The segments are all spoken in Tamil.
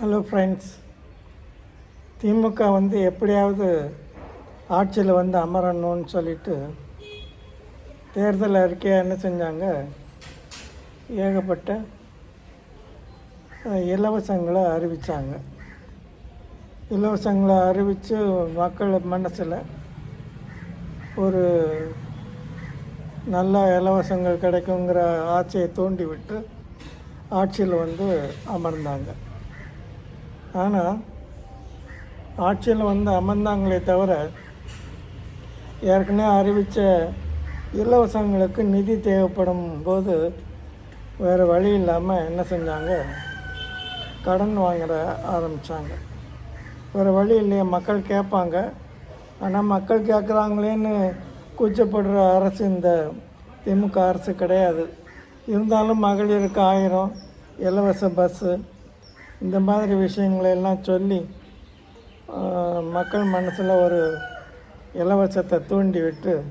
ஹலோ ஃப்ரெண்ட்ஸ் திமுக வந்து எப்படியாவது ஆட்சியில் வந்து அமரணும்னு சொல்லிட்டு தேர்தல் அறிக்கையாக என்ன செஞ்சாங்க? ஏகப்பட்ட இலவசங்களை அறிவித்தாங்க இலவசங்களை அறிவித்து மக்கள் மனசில் ஒரு நல்ல இலவசங்கள் கிடைக்குங்கிற ஆட்சியை தூண்டிவிட்டு ஆட்சியில் வந்து அமர்ந்தாங்க. ஆனால் ஆட்சியில் வந்து அமர்ந்தாங்களே தவிர ஏற்கனவே அறிவித்த இலவசங்களுக்கு நிதி தேவைப்படும் போது வேறு வழி இல்லாமல் என்ன செஞ்சாங்க? கடன் வாங்கிட ஆரம்பித்தாங்க வேறு வழி இல்லையே மக்கள் கேட்பாங்க. ஆனால் மக்கள் கேட்குறாங்களேன்னு கூச்சப்படுற அரசு இந்த திமுக அரசு கிடையாது. இருந்தாலும் மகளிருக்கு ஆயிரம் இலவச பஸ்ஸு இந்த மாதிரி விஷயங்களை எல்லாம் சொல்லி மக்கள் மனசில் ஒரு இலவசத்தை தூண்டி விட்டு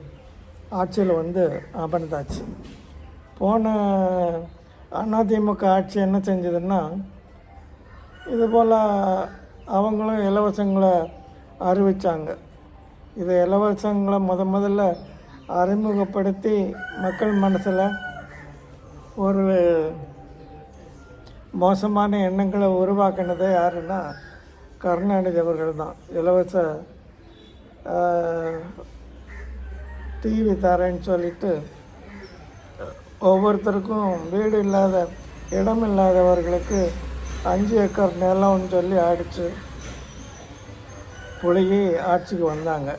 ஆட்சியில் வந்து அமர்ந்தாச்சு. போன அதிமுக ஆட்சி என்ன செஞ்சதுன்னா இது போல் அவங்களும் இலவசங்களை அறிவித்தாங்க இது இலவசங்களை முத முதல்ல அறிமுகப்படுத்தி மக்கள் மனசில் ஒரு மோசமான எண்ணங்களை உருவாக்கினதே யாருன்னா கருணாநிதி அவர்கள் தான் இலவச டிவி தரேன்னு சொல்லிட்டு ஒவ்வொருத்தருக்கும் வீடு இல்லாத இடம் இல்லாதவர்களுக்கு அஞ்சு ஏக்கர் நிலம்னு சொல்லி அடித்து புழுகி ஆட்சிக்கு வந்தாங்க.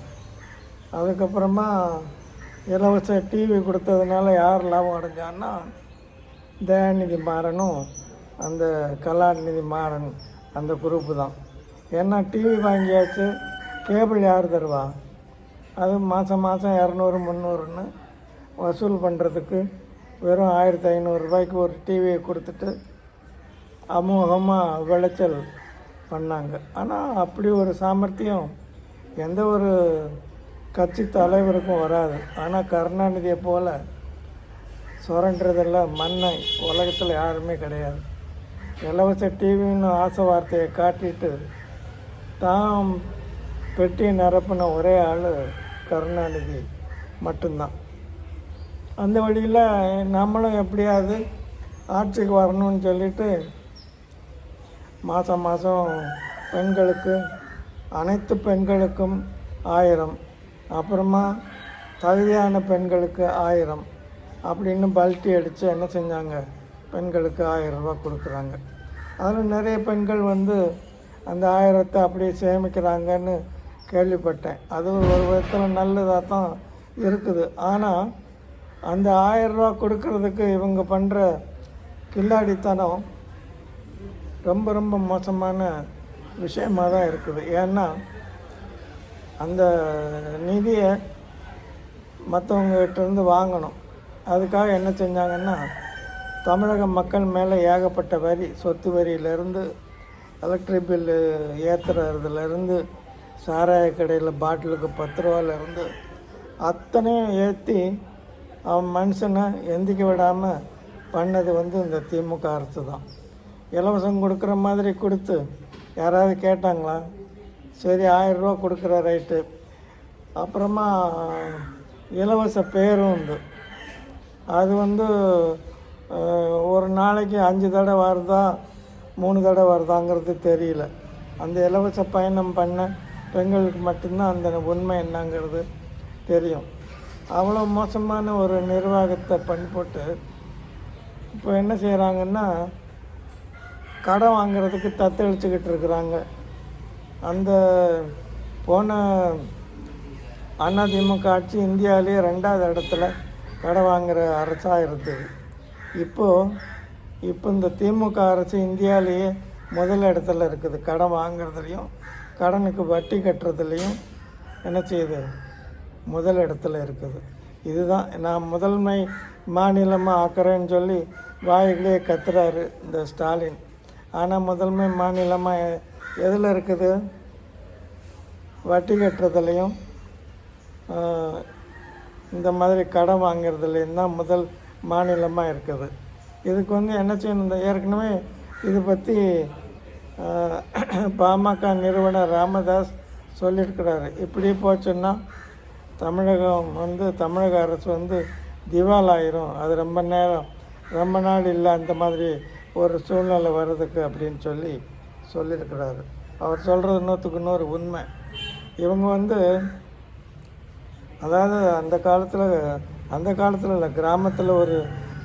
அதுக்கப்புறமா இலவச டிவி கொடுத்ததுனால யார் லாபம் அடைஞ்சான்னா தயாநிதி மாறனும் அந்த கலாநிதி மாறன் அந்த குரூப்பு தான். ஏன்னா டிவி வாங்கியாச்சு கேபிள் யார் தருவா? அது மாதம் மாதம் இரநூறு முந்நூறுன்னு வசூல் பண்ணுறதுக்கு வெறும் ஆயிரத்தி ஐநூறுரூபாய்க்கு ஒரு டிவியை கொடுத்துட்டு அமோகமாக விளைச்சல் பண்ணாங்க. ஆனால் அப்படி ஒரு சாமர்த்தியம் எந்த ஒரு கட்சி தலைவருக்கும் வராது. ஆனால் கருணாநிதியை போல் சுரண்டுறதெல்லாம் மண்ணை உலகத்தில் யாருமே கிடையாது. இலவச டிவின்னு ஆசை வார்த்தையை காட்டிட்டு தான் பெட்டி நிரப்பின ஒரே ஆள் கருணாநிதி மட்டும்தான். அந்த வழியில் நம்மளும் எப்படியாவது ஆட்சிக்கு வரணும்னு சொல்லிட்டு மாதம் மாதம் பெண்களுக்கு அனைத்து பெண்களுக்கும் ஆயிரம் அப்புறமா தகுதியான பெண்களுக்கு ஆயிரம் அப்படின்னு பல்ட்டி அடித்து என்ன செஞ்சாங்க? பெண்களுக்கு ஆயிரம் கொடுக்குறாங்க. அதில் நிறைய பெண்கள் வந்து அந்த ஆயிரத்தை அப்படியே சேமிக்கிறாங்கன்னு கேள்விப்பட்டேன். அது ஒரு விதத்தில் நல்லதாக தான் இருக்குது. ஆனால் அந்த ஆயிரம் கொடுக்கறதுக்கு இவங்க பண்ணுற கில்லாடித்தனம் ரொம்ப ரொம்ப மோசமான விஷயமாக தான் இருக்குது. ஏன்னா அந்த நிதியை மற்றவங்ககிட்ட இருந்து வாங்கணும். அதுக்காக என்ன செஞ்சாங்கன்னா தமிழக மக்கள் மேலே ஏகப்பட்ட வரி சொத்து வரியிலேருந்து எலக்ட்ரிக் பில்லு ஏற்றுறதுலேருந்து சாராய கடையில் பாட்டிலுக்கு பத்து ரூபாலேருந்து அத்தனையும் ஏற்றி அவன் மனுஷனை எந்திக்க விடாமல் பண்ணது வந்து இந்த திமுக அரசு தான். இலவசம் கொடுக்குற மாதிரி கொடுத்து யாராவது கேட்டாங்களா? சரி ஆயிரரூவா கொடுக்குற ரைட்டு அப்புறமா இலவச பேரும் அது வந்து ஒரு நாளைக்கு அஞ்சு தடவை வருதா மூணு தடவை வருதாங்கிறது தெரியல. அந்த இலவச பயணம் பண்ண பெண்களுக்கு மட்டும்தான் அந்த உண்மை என்னங்கிறது தெரியும். அவ்வளோ மோசமான ஒரு நிர்வாகத்தை பண்ணிப்போட்டு இப்போ என்ன செய்கிறாங்கன்னா கடன் வாங்குறதுக்கு தத்தளிச்சுக்கிட்டு இருக்கிறாங்க. அந்த போன அதிமுக ஆட்சி இந்தியாவிலேயே ரெண்டாவது இடத்துல கடை வாங்குகிற அரசாக இருந்தது. இப்போது இப்போ இந்த திமுக அரசு இந்தியாவிலேயே முதல் இடத்துல இருக்குது. கடன் வாங்குறதுலையும் கடனுக்கு வட்டி கட்டுறதுலையும் என்ன செய்யுது? முதல் இடத்துல இருக்குது. இதுதான் நான் முதன்மை மாநிலமாக ஆக்குறேன்னு சொல்லி வாயிலே கத்துறாரு இந்த ஸ்டாலின். ஆனால் முதன்மை மாநிலமாக எதில் இருக்குது? வட்டி கட்டுறதுலையும் இந்த மாதிரி கடன் வாங்குறதுலேயும் தான் முதல் மாநிலமாக இருக்குது. இதுக்கு வந்து என்ன செய்யணும்? இந்த ஏற்கனவே இதை பற்றி பாமக நிறுவனர் ராமதாஸ் சொல்லியிருக்கிறாரு. இப்படி போச்சுன்னா தமிழகம் வந்து தமிழக அரசு வந்து திவால் ஆயிரும் அது ரொம்ப நேரம் ரொம்ப நாள் இல்லை அந்த மாதிரி ஒரு சூழ்நிலை வர்றதுக்கு அப்படின்னு சொல்லி சொல்லியிருக்கிறாரு. அவர் சொல்கிறது நூற்றுக்கு நூறு உண்மை. இவங்க வந்து அதாவது அந்த காலத்தில் அந்த காலத்தில் இல்லை கிராமத்தில் ஒரு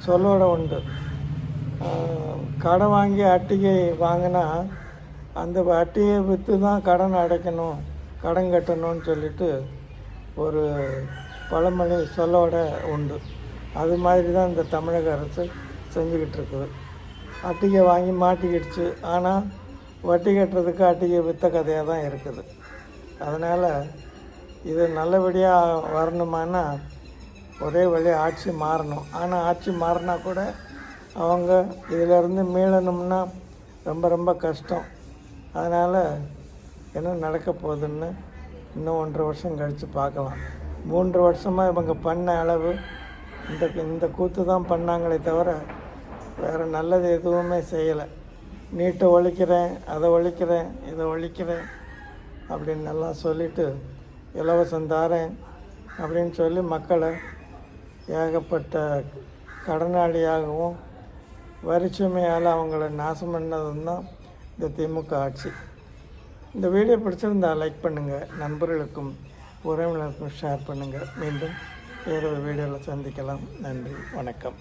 சொல்லோட உண்டு. கடன் வாங்கி அட்டிகை வாங்கினா அந்த அட்டியை விற்று தான் கடன் அடைக்கணும் கடன் கட்டணும்னு சொல்லிட்டு ஒரு பழமொழி சொல்லோட உண்டு. அது மாதிரி தான் இந்த தமிழக அரசு செஞ்சுக்கிட்டு இருக்குது. அட்டிகை வாங்கி மாட்டிக்கிடுச்சு. ஆனால் வட்டி கட்டுறதுக்கு அட்டிகை விற்ற கதையாக தான் இருக்குது. அதனால் இது நல்லபடியாக வரணுமானா ஒரே வழி ஆட்சி மாறணும். ஆனால் ஆட்சி மாறினா கூட அவங்க இதிலேருந்து மீளணும்னா ரொம்ப ரொம்ப கஷ்டம். அதனால் என்ன நடக்க போகுதுன்னு இன்னும் ஒன்றரை வருஷம் கழித்து பார்க்கலாம். மூன்று வருஷமாக இவங்க பண்ண அளவு இந்த இந்த கூத்து தான் பண்ணாங்களே தவிர வேறு நல்லது எதுவுமே செய்யலை. நீட்டை ஒழிக்கிறேன் அதை ஒழிக்கிறேன் இதை ஒழிக்கிறேன் அப்படின்னு எல்லாம் சொல்லிவிட்டு இலவசம் தாரேன் அப்படின்னு சொல்லி மக்களை ஏகப்பட்ட கடனாளியாகவும் வரிச்சுமையால் அவங்கள நாசம் பண்ணதும் தான் இந்த திமுக ஆட்சி. இந்த வீடியோ பிடிச்சிருந்தால் லைக் பண்ணுங்கள் நண்பர்களுக்கும் உறவினருக்கும் ஷேர் பண்ணுங்கள் மீண்டும் வேறொரு வீடியோவில் சந்திக்கலாம். நன்றி வணக்கம்.